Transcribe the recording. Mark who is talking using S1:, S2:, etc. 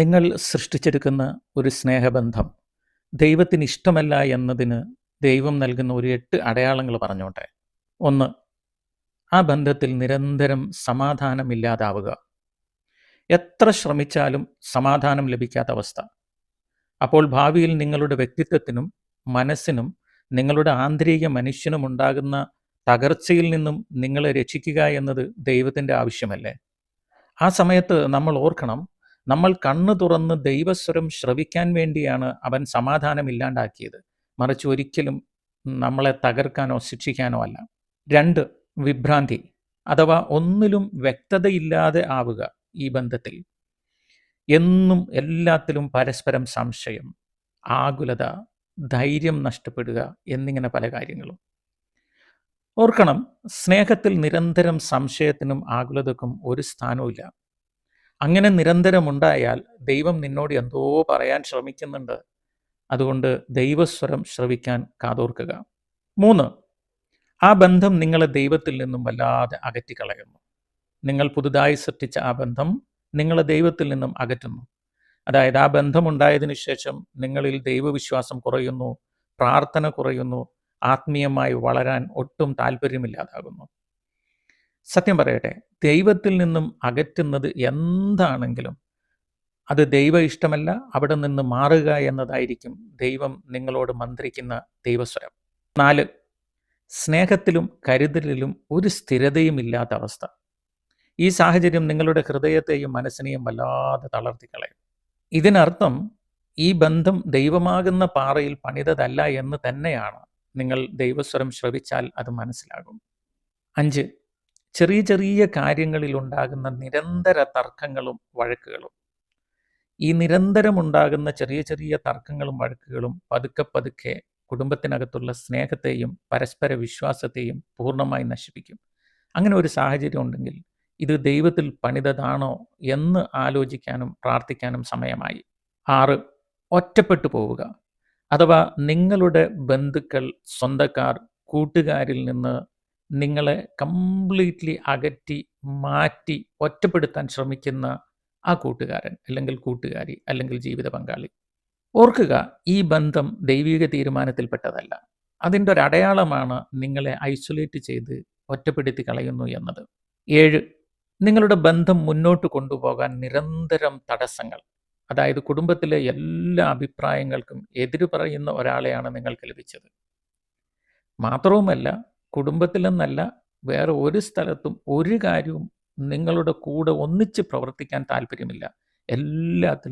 S1: നിങ്ങൾ സൃഷ്ടിച്ചെടുക്കുന്ന ഒരു സ്നേഹബന്ധം ദൈവത്തിന് ഇഷ്ടമല്ല എന്നതിന് ദൈവം നൽകുന്ന ഒരു എട്ട് അടയാളങ്ങൾ പറഞ്ഞോട്ടെ. ഒന്ന് ആ ബന്ധത്തിൽ നിരന്തരം സമാധാനമില്ലാതാവുക. എത്ര ശ്രമിച്ചാലും സമാധാനം ലഭിക്കാത്ത അവസ്ഥ. അപ്പോൾ ഭാവിയിൽ നിങ്ങളുടെ വ്യക്തിത്വത്തിനും മനസ്സിനും നിങ്ങളുടെ ആന്തരിക മനുഷ്യനും ഉണ്ടാകുന്ന തകർച്ചയിൽ നിന്നും നിങ്ങളെ രക്ഷിക്കുക എന്നത് ദൈവത്തിന്റെ ആവശ്യമല്ലേ? ആ സമയത്ത് നമ്മൾ ഓർക്കണം നമ്മൾ കണ്ണു തുറന്ന് ദൈവസ്വരം ശ്രവിക്കാൻ വേണ്ടിയാണ് അവൻ സമാധാനം ഇല്ലാണ്ടാക്കിയത്. മറിച്ച് ഒരിക്കലും നമ്മളെ തകർക്കാനോ ശിക്ഷിക്കാനോ അല്ല. രണ്ട് വിഭ്രാന്തി അഥവാ ഒന്നിലും വ്യക്തതയില്ലാതെ ആവുക ഈ ബന്ധത്തിൽ. എന്നും എല്ലാത്തിലും പരസ്പരം സംശയം ആകുലത ധൈര്യം നഷ്ടപ്പെടുക എന്നിങ്ങനെ പല കാര്യങ്ങളും. ഓർക്കണം സ്നേഹത്തിൽ നിരന്തരം സംശയത്തിനും ആകുലതക്കും ഒരു സ്ഥാനവുമില്ല. അങ്ങനെ നിരന്തരമുണ്ടായാൽ ദൈവം നിന്നോട് എന്തോ പറയാൻ ശ്രമിക്കുന്നുണ്ട്. അതുകൊണ്ട് ദൈവസ്വരം ശ്രവിക്കാൻ കാതോർക്കുക. മൂന്ന് ആ ബന്ധം നിങ്ങളെ ദൈവത്തിൽ നിന്നും വല്ലാതെ അകറ്റിക്കളയുന്നു നിങ്ങൾ പുതുതായി സൃഷ്ടിച്ച ആ ബന്ധം നിങ്ങളെ ദൈവത്തിൽ നിന്നും അകറ്റുന്നു. അതായത് ആ ബന്ധമുണ്ടായതിനു ശേഷം നിങ്ങളിൽ ദൈവവിശ്വാസം കുറയുന്നു പ്രാർത്ഥന കുറയുന്നു ആത്മീയമായി വളരാൻ ഒട്ടും താല്പര്യമില്ലാതാകുന്നു സത്യം പറയട്ടെ ദൈവത്തിൽ നിന്നും അകറ്റുന്നത് എന്താണെങ്കിലും അത് ദൈവ ഇഷ്ടമല്ല അവിടെ നിന്ന് മാറുക എന്നതായിരിക്കും ദൈവം നിങ്ങളോട് മന്ത്രിക്കുന്ന ദൈവസ്വരം. നാല് സ്നേഹത്തിലും കരുതലിലും ഒരു സ്ഥിരതയും ഇല്ലാത്ത അവസ്ഥ. ഈ സാഹചര്യം നിങ്ങളുടെ ഹൃദയത്തെയും മനസ്സിനെയും വല്ലാതെ തളർത്തിക്കളയും ഇതിനർത്ഥം ഈ ബന്ധം ദൈവമാകുന്ന പാറയിൽ പണിതതല്ല എന്ന് തന്നെയാണ് നിങ്ങൾ ദൈവസ്വരം ശ്രവിച്ചാൽ അത് മനസ്സിലാകും. അഞ്ച് ചെറിയ ചെറിയ കാര്യങ്ങളിൽ ഉണ്ടാകുന്ന നിരന്തര തർക്കങ്ങളും വഴക്കുകളും. ഈ നിരന്തരം ഉണ്ടാകുന്ന ചെറിയ ചെറിയ തർക്കങ്ങളും വഴക്കുകളും പതുക്കെ പതുക്കെ കുടുംബത്തിനകത്തുള്ള സ്നേഹത്തെയും പരസ്പര വിശ്വാസത്തെയും പൂർണമായി നശിപ്പിക്കും. അങ്ങനെ ഒരു സാഹചര്യം ഉണ്ടെങ്കിൽ ഇത് ദൈവത്തിൽ പണിതതാണോ എന്ന് ആലോചിക്കാനും പ്രാർത്ഥിക്കാനും സമയമായി. ആറ് ഒറ്റപ്പെട്ടു പോവുക. അഥവാ നിങ്ങളുടെ ബന്ധുക്കൾ സ്വന്തക്കാർ കൂട്ടുകാരിൽ നിന്ന് നിങ്ങളെ കംപ്ലീറ്റ്ലി അകറ്റി മാറ്റി ഒറ്റപ്പെടുത്താൻ ശ്രമിക്കുന്ന ആ കൂട്ടുകാരൻ അല്ലെങ്കിൽ കൂട്ടുകാരി അല്ലെങ്കിൽ ജീവിത പങ്കാളി. ഓർക്കുക ഈ ബന്ധം ദൈവിക തീരുമാനത്തിൽപ്പെട്ടതല്ല. അതിന്റെ ഒരു അടയാളമാണ് നിങ്ങളെ ഐസൊലേറ്റ് ചെയ്ത് ഒറ്റപ്പെടുത്തി കളയുന്നു എന്നത്. ഏഴ് നിങ്ങളുടെ ബന്ധം മുന്നോട്ട് കൊണ്ടുപോകാൻ നിരന്തരം തടസ്സങ്ങൾ അതായത് കുടുംബത്തിലെ എല്ലാ അഭിപ്രായങ്ങൾക്കും എതിര് പറയുന്ന ഒരാളെയാണ് നിങ്ങൾക്ക് ലഭിച്ചത്. മാത്രവുമല്ല കുടുംബത്തിലെന്നല്ല വേറെ ഒരു സ്ഥലത്തും ഒരു കാര്യവും നിങ്ങളുടെ കൂടെ ഒന്നിച്ച് പ്രവർത്തിക്കാൻ താല്പര്യമില്ല. എല്ലാത്തിലും